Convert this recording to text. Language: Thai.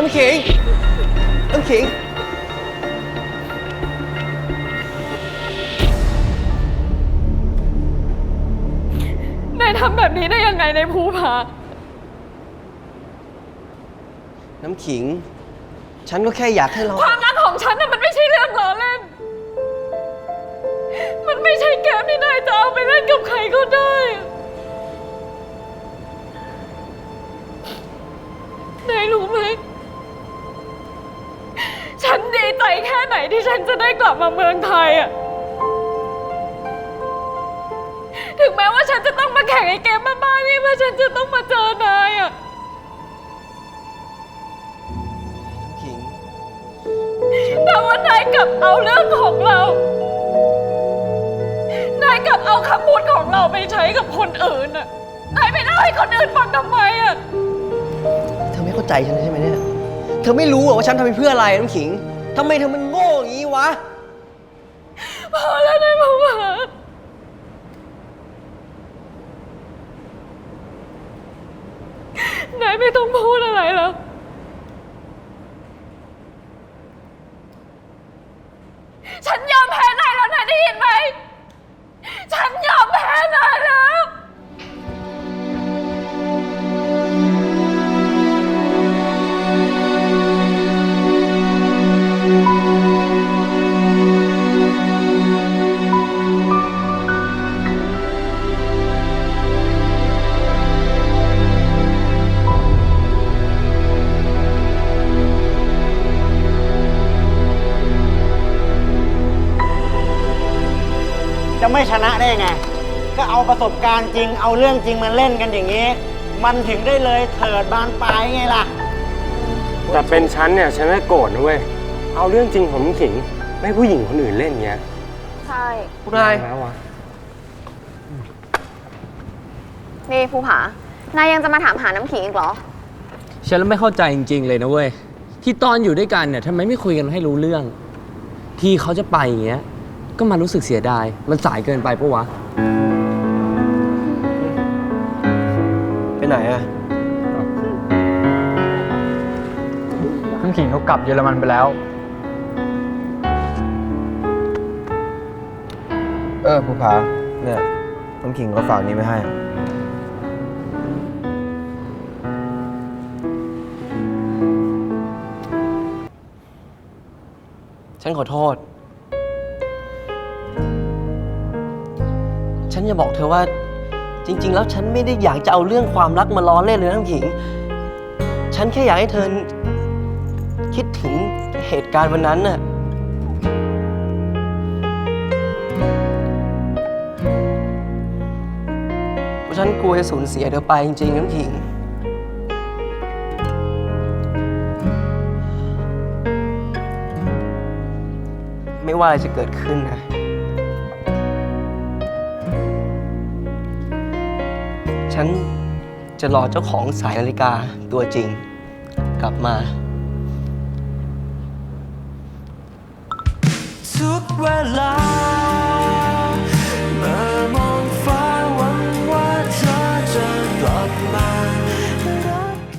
น้ำขิง น้ำขิง นายทำแบบนี้ได้ยังไงในภูผา น้ำขิง ฉันก็แค่อยากให้เรา ความรักของฉันน่ะมันไม่ใช่เรื่องล้อเล่น มันไม่ใช่เกมที่นายจะเอาไปเล่นกับใครก็ นดีใจแค่ไหนที่ฉันจะได้กลับมาเมืองไทยอะถึงแม้ว่าฉันจะต้องมาแข่งไอ้เกมบ้าๆนี่เพื่อฉันจะต้องมาเจอนายอะน้ำขิง แต่ว่านายกลับเอาเรื่องของเรา นายกลับเอาคำพูดของเราไปใช้กับคนอื่นน่ะนายไปเล่าให้คนอื่นฟังทำไมอะเธอไม่เข้าใจฉันเลยใช่ไหมเนี่ย เธอไม่รู้เหรอว่าฉันทำไปเพื่ออะไรน้ำขิง ทำไมเธอมันโง่อย่างนี้วะ พอ จะไม่ชนะได้ไง ก็เอาประสบการณ์จริง เอาเรื่องจริงมาเล่นกันอย่างนี้ มันถึงได้เลยเถิดบานปลายไงล่ะ แต่เป็นฉันเนี่ยฉันไม่โกรธนะเว้ย เอาเรื่องจริงของน้ำขิงไม่ให้ผู้หญิงคนอื่นเล่นเงี้ยใช่พวกนายแล้ววะนี่ภูผา นายยังจะมาถามหาน้ำขิงอีกเหรอ ฉันไม่เข้าใจจริง ๆ เลยนะเว้ย ที่ตอนอยู่ด้วยกันเนี่ยทำไมไม่คุยกันให้รู้เรื่อง ที่เขาจะไปอย่างเงี้ย ก็มารู้สึกเสียดาย มันสายเกินไปปะวะ ไปไหนอะน้ำขิงเขากลับเยอรมันไปแล้ว เออภูผาเนี่ยน้ำขิงก็ฝากนี้ไว้ให้ ฉันขอโทษ ฉันจะบอกเธอว่า จริง ๆ แล้วฉันไม่ได้อยากจะเอาเรื่องความรักมาล้อเล่นเลยน้ำขิง ฉันแค่อยากให้เธอ คิดถึงเหตุการณ์วันนั้นน่ะ เพราะฉันกลัวจะสูญเสียเธอไปจริง ๆ น้ำขิง ไม่ว่าอะไรจะเกิดขึ้นนะ ฉันจะรอเจ้าของสายนาฬิกาตัวจริง กลับมา ทุกเวลา